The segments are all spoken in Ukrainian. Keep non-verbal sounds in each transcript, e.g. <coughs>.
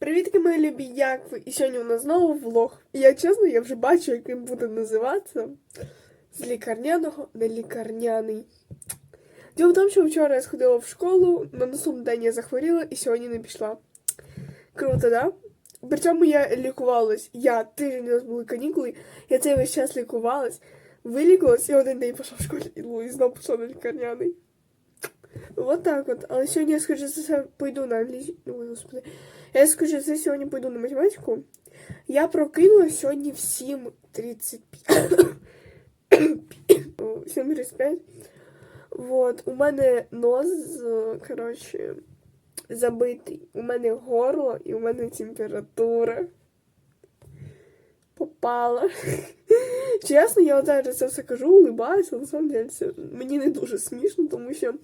Привітки, мої любі, як ви? І сьогодні у нас знову влог. І я чесно, я вже бачу, яким буде називатися з лікарняного на лікарняний. Діло в тому, що вчора я сходила в школу, на наступний день я захворіла і сьогодні не пішла. Круто, да? При цьому я лікувалась. Я тиждень у нас були канікули, я цей весь час лікувалась, вилікувалась і один день пішла в школу і, знову пішла на лікарняний. Вот так от. Але сьогодні я скажу за це пойду на англійську. Ой, господи. Я скажу за сьогодні пойду на математику. Я прокинулась сьогодні в 7.35. 7.35. <coughs> Вот. У мене нос, коротше, забитий. У мене горло і у мене температура. Попала. <laughs> Чесно, я зараз це все кажу, улибаюся, але на самом деле це мені не дуже смішно, тому що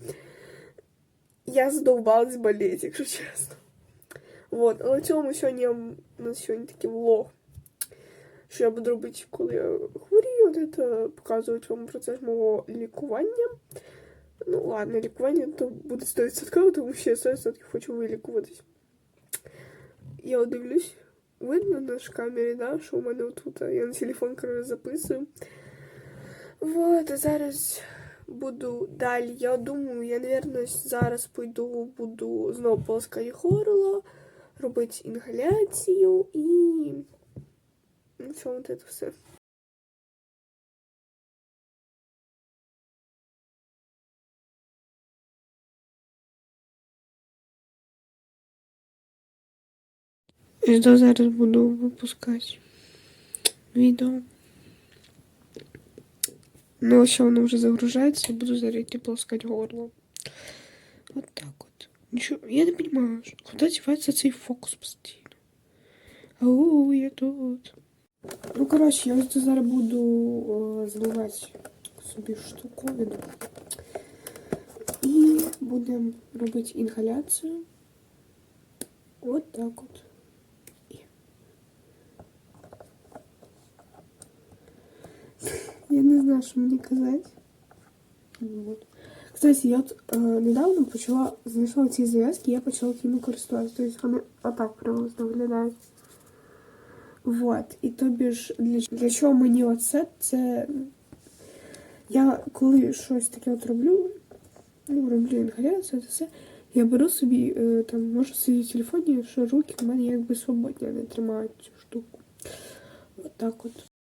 я задовбалась болеть, якщо чесно. Вот, але в цьому сьогодні я вам- у нас сьогодні такий влог. Що я буду робити, коли я хворію, от це показувати вам процес мого лікування. Ну, ладно, лікування то буде 100%, тому що я 100% хочу вилікуватись. Я от дивлюсь, видно на ж камері, да, що у мене отут, а я на телефон, коротше, записую. Вот, а зараз Буду далі. Я думаю, я, наверное, зараз пойду, буду знову полоскати горло, робити інгаляцію і. Що от це все. Жду зараз буду випускати відео. Ну, ось воно вже загружається, і буду зараз йти полоскати горло. Вот так от. Нічого, я не розумію, куди дівається цей фокус постійно. Ау, я тут. Ну, коротше, я ось тут зараз буду о, заливати собі штуковину. І будемо робити інгаляцію. От так от. Я не знаю, що мені казати. Вот. Кстати, я от е, недавно почала знайшла ці зав'язки, я почала ними користуватися. Тобто вони отак приблизно виглядають. Вот. І тобі ж для, для чого мені оце? Це я коли щось таке от роблю, ну, роблю інгаляцію, це все. Я беру собі, е, там, можу сидіти в телефоні, що руки в мене якби свободні, не тримають цю штуку. От так от.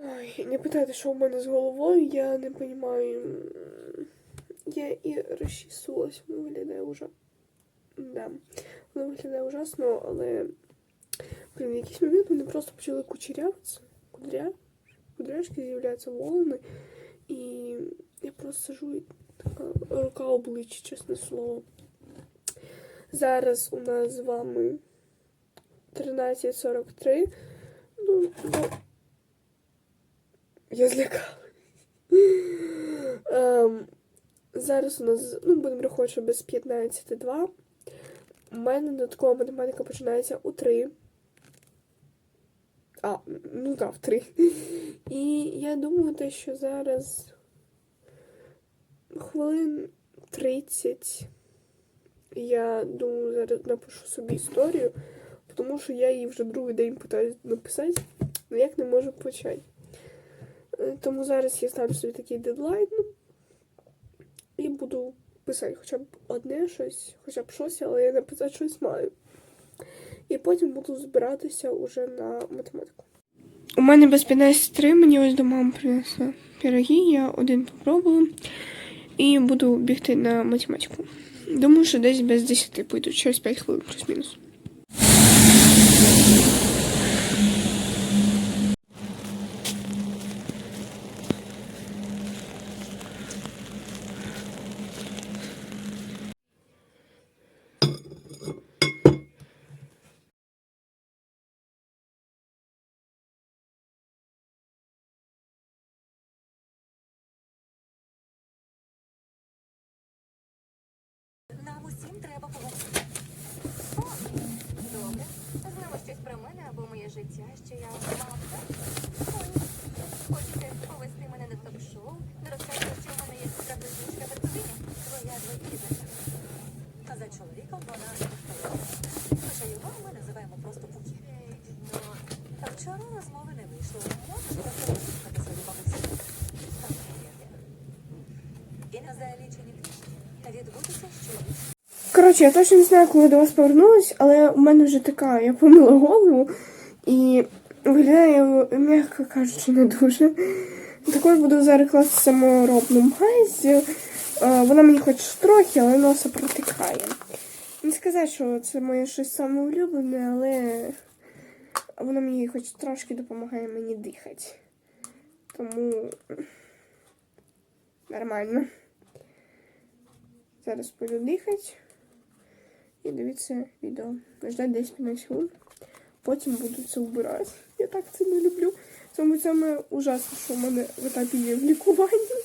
Ой, не питайте, що в мене з головою, я не розумію. Я і розчісувалась, воно виглядає уже. Да. Воно виглядає ужасно, але блін, в якийсь момент вони просто почали кучерявитися, кудря, кудряшки з'являються волни, і я просто сижу і така рука обличчя, чесне слово. Зараз у нас з вами 13.43. Ну, ну, я злякалась. Ем, зараз у нас, ну, будемо рахувати, що без 15.2. У мене додаткова математика починається у 3. А, ну так, в 3. І я думаю, те, що зараз хвилин 30. Я думаю, зараз напишу собі історію, тому що я її вже другий день питаюсь написати, але як не можу почати. Е, Тому зараз я ставлю собі такий дедлайн і буду писати хоча б одне щось, хоча б щось, але я написати щось маю. І потім буду збиратися уже на математику. У мене без 15.3 мені ось до мами принесла пироги, я один попробую і буду бігти на математику. Думаю, що десь без 10 пойду, через 5 хвилин плюс-мінус. Треба поговорити. О, добре. З що я? Ой, хочете повести мене на ток-шоу? Не розкажете, що в мене є сестра близнючка Берковиня? Твоя двоюрідниця. А за чоловіком вона Хоча його ми називаємо просто Пукі. А вчора розмови не вийшло. Можете послухати свою бабусю? І на залічені відбудеться щось. Коротше, я точно не знаю, коли до вас повернулась, але у мене вже така, я помила голову і виглядає, м'яко кажучи, не дуже. Також буду зараз класти в саморобному. Е, Вона мені хоч трохи, але носа протикає. Не сказати, що це моє щось саме улюблене, але вона мені хоч трошки допомагає мені дихати. Тому нормально. Зараз буду дихати. І дивіться відео. Ждать десь 15 секунд. Потім буду це вбирати. Я так це не люблю. Це саме ужасне, що в мене в етапі є в лікуванні.